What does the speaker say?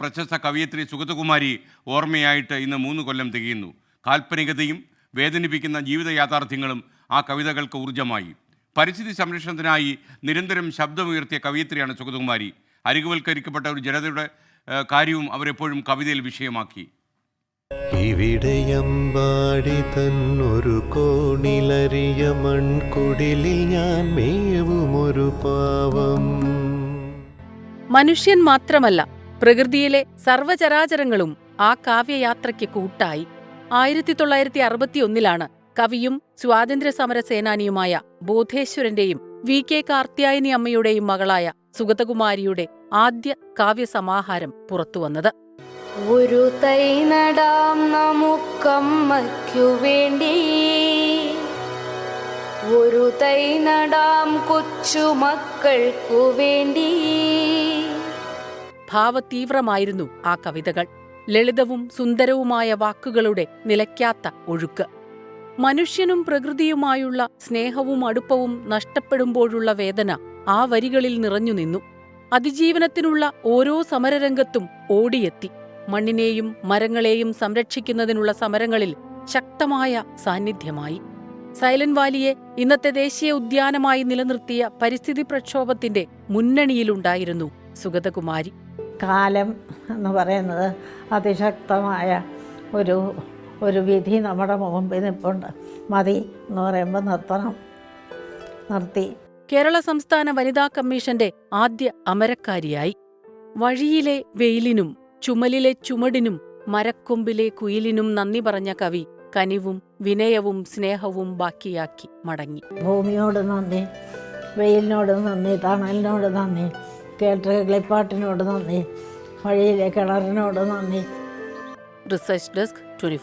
പ്രശസ്ത കവിയത്രി സുഗതകുമാരി ഓർമ്മയായിട്ട് ഇന്ന് മൂന്ന് കൊല്ലം തികയുന്നു. കാൽപ്പനികതയും വേദനിപ്പിക്കുന്ന ജീവിത യാഥാർത്ഥ്യങ്ങളും ആ കവിതകൾക്ക് ഊർജമായി. പരിസ്ഥിതി സംരക്ഷണത്തിനായി നിരന്തരം ശബ്ദമുയർത്തിയ കവിയത്രിയാണ് സുഗതകുമാരി. അരികുവൽക്കരിക്കപ്പെട്ട ഒരു ജനതയുടെ കാര്യവും അവരെപ്പോഴും കവിതയിൽ വിഷയമാക്കി. ഇവിടെയമ്പാടി തന്നൊരു കോണിലറിയ മൺകുടിലിൽ ഞാൻ മേവുമൊരു പാവം. മനുഷ്യൻ മാത്രമല്ല പ്രകൃതിയിലെ സർവചരാചരങ്ങളും ആ കാവ്യയാത്രയ്ക്ക് കൂട്ടായി. ആയിരത്തി തൊള്ളായിരത്തി അറുപത്തിയൊന്നിലാണ് കവിയും സ്വാതന്ത്ര്യ സമര സേനാനിയുമായ ബോധേശ്വരന്റെയും വി. കെ. കാർത്യായനി അമ്മയുടെയും മകളായ സുഗതകുമാരിയുടെ ആദ്യ കാവ്യസമാഹാരം പുറത്തുവന്നത്. ഒരു തൈ നടാം നമുക്കമ്മയ്ക്കു വേണ്ടി. ഒരു തൈ നടാം കൊച്ചുമക്കൾക്കു വേണ്ടി. ഭാവതീവ്രമായിരുന്നു ആ കവിതകൾ. ലളിതവും സുന്ദരവുമായ വാക്കുകളുടെ നിലയ്ക്കാത്ത ഒഴുക്ക്. മനുഷ്യനും പ്രകൃതിയുമായുള്ള സ്നേഹവും അടുപ്പവും നഷ്ടപ്പെടുമ്പോഴുള്ള വേദന ആ വരികളിൽ നിറഞ്ഞു നിന്നു. അതിജീവനത്തിനുള്ള ഓരോ സമരരംഗത്തും ഓടിയെത്തി. മണ്ണിനെയും മരങ്ങളെയും സംരക്ഷിക്കുന്നതിനുള്ള സമരങ്ങളിൽ ശക്തമായ സാന്നിധ്യമായി. സൈലന്റ് വാലിയെ ഇന്നത്തെ ദേശീയ ഉദ്യാനമായി നിലനിർത്തിയ പരിസ്ഥിതി പ്രക്ഷോഭത്തിന്റെ മുന്നണിയിലുണ്ടായിരുന്നു സുഗതകുമാരി. കാലം എന്ന് പറയുന്നത് അതിശക്തമായ ഒരു ഒരു വിധി നമ്മുടെ മുമ്പിൽ നിൽപ്പുണ്ട് മതി എന്ന് പറയുമ്പോൾ നിർത്തണം. നിർത്തി. കേരള സംസ്ഥാന വനിതാ കമ്മീഷന്റെ ആദ്യ അമരക്കാരിയായി. വഴിയിലെ വെയിലിനും ചുമലിലെ ചുമടിനും മരക്കൊമ്പിലെ കുയിലിനും നന്ദി പറഞ്ഞ കവി കനിവും വിനയവും സ്നേഹവും ബാക്കിയാക്കി മടങ്ങി. ഭൂമിയോട് നന്ദി വെയിലിനോട് നന്ദി തണലിനോട് നന്ദി കേട്ട കിളിപ്പാട്ടിനോട് നന്ദി. വഴിയിലെ കിണറിനോട് നന്ദി. Research desk twenty